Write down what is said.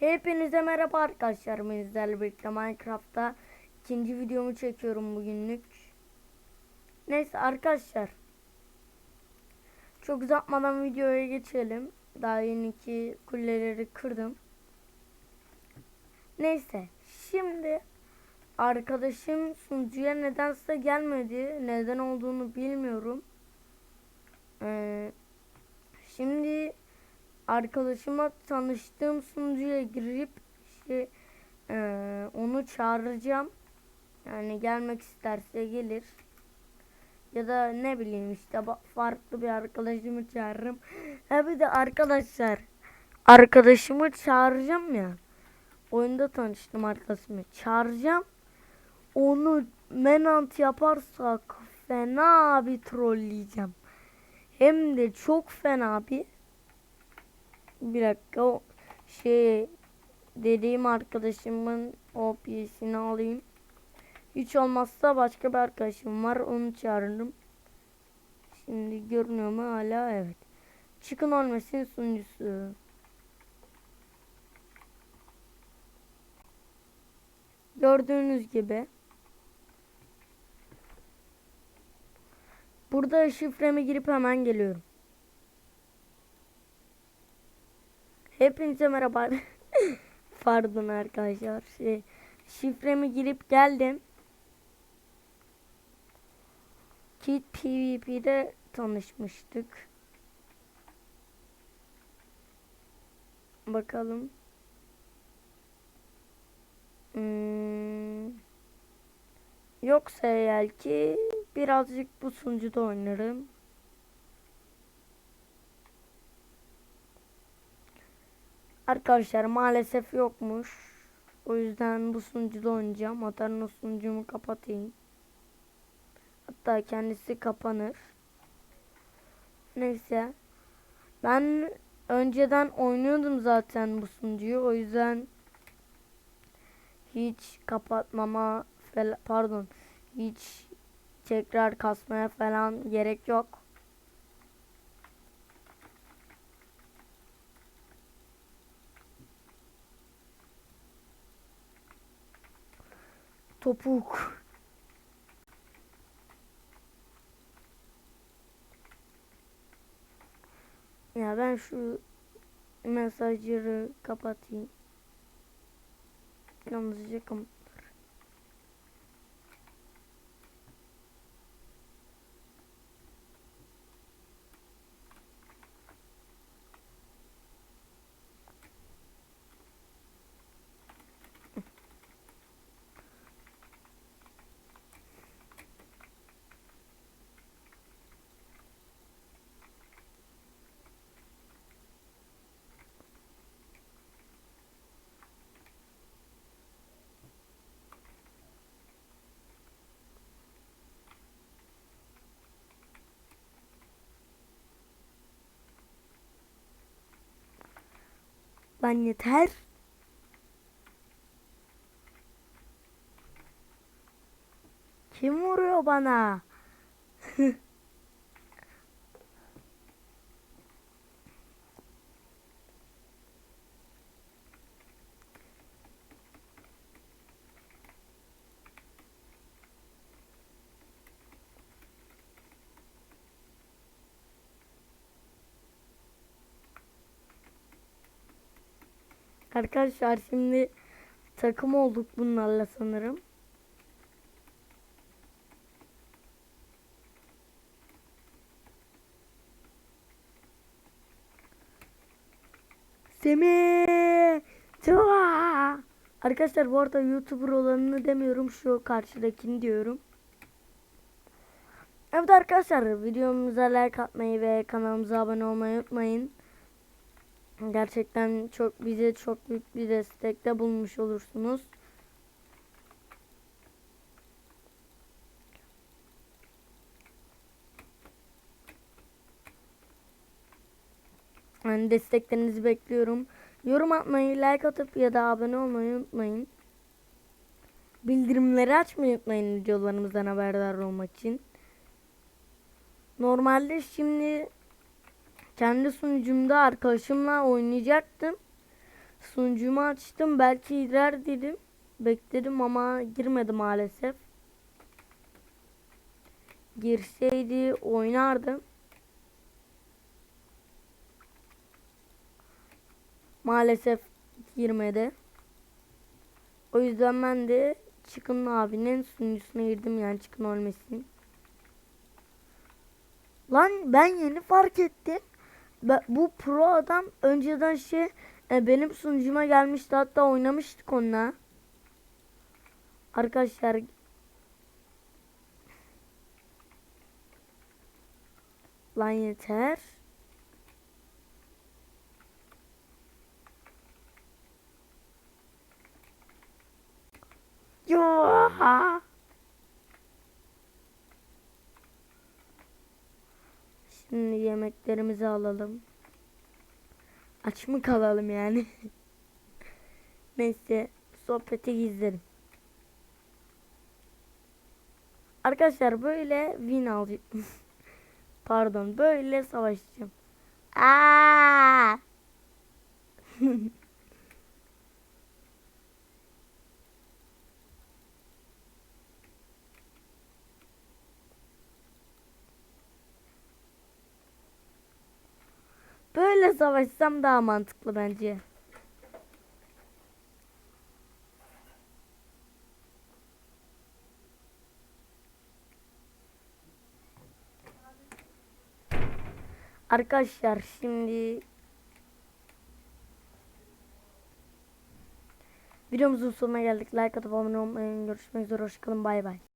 Hepinize merhaba arkadaşlar. Ben sizlerle birlikte Minecraft'ta ikinci videomu çekiyorum bugünlük. Neyse arkadaşlar. Çok uzatmadan videoya geçelim. Daha yeni ki kuleleri kırdım. Neyse. Şimdi arkadaşım sunucuya nedense gelmedi. Neden olduğunu bilmiyorum. Ee, arkadaşıma tanıştığım sunucuya girip şey, eee, onu çağıracağım. Yani gelmek isterse gelir. Ya da ne bileyim işte farklı bir arkadaşımı çağırırım. Ha bir de arkadaşlar arkadaşımı çağıracağım ya. Oyunda tanıştım arkadaşımı çağıracağım. Onu menant yaparsak fena bir trolleyeceğim. Hem de çok fena bir bir dakika o şey dediğim arkadaşımın OP'sini alayım. Hiç olmazsa başka bir arkadaşım var onu çağırırım. Şimdi görünüyor mu hala evet. Çıkın olmasın sunucusu. Gördüğünüz gibi. Burada şifremi girip hemen geliyorum. Hepinize merhaba. Pardon arkadaşlar. Şey, şifremi girip geldim. Kit PvP'de tanışmıştık. Bakalım. Hmm. Yoksa eğer ki birazcık bu sunucuda oynarım. Arkadaşlar maalesef yokmuş. O yüzden bu sunucuda oynayacağım. Hatta sunucumu kapatayım. Hatta kendisi kapanır. Neyse. Ben önceden oynuyordum zaten bu sunucuyu. O yüzden hiç kapatmama pardon hiç tekrar kasmaya falan gerek yok. Topuk. Ya ben şu mesajları kapatayım. Yalnızca kam Ben yeter. Kim vuruyor bana? Arkadaşlar şimdi takım olduk bunlarla sanırım. Semih! Tıva! Arkadaşlar bu arada YouTuber olanını demiyorum şu karşıdakini diyorum. Evet arkadaşlar videomuza like atmayı ve kanalımıza abone olmayı unutmayın. Gerçekten çok bize çok büyük bir destekte bulmuş olursunuz. Yani desteklerinizi bekliyorum. Yorum atmayı, like atıp ya da abone olmayı unutmayın. Bildirimleri açmayı unutmayın videolarımızdan haberdar olmak için. Normalde şimdi kendi sunucumda arkadaşımla oynayacaktım. Sunucumu açtım. Belki girer dedim. Bekledim ama girmedi maalesef. Girseydi oynardım. Maalesef girmedi. O yüzden ben de Çıkın abinin sunucusuna girdim yani Çıkın ölmesin. Lan ben yeni fark ettim. Bu pro adam önceden şey e, benim sunucuma gelmişti hatta oynamıştık onunla. Arkadaşlar Lan yeter. Şimdi yemeklerimizi alalım. Aç mı kalalım yani? Neyse sohbeti gizlerim. Arkadaşlar böyle win alacağım. Pardon böyle savaşacağım. Aa! Böyle savaşsam daha mantıklı bence. Arkadaşlar şimdi videomuzun sonuna geldik. Like atıp abone olmayı görüşmek üzere. Hoşçakalın. Bay bay.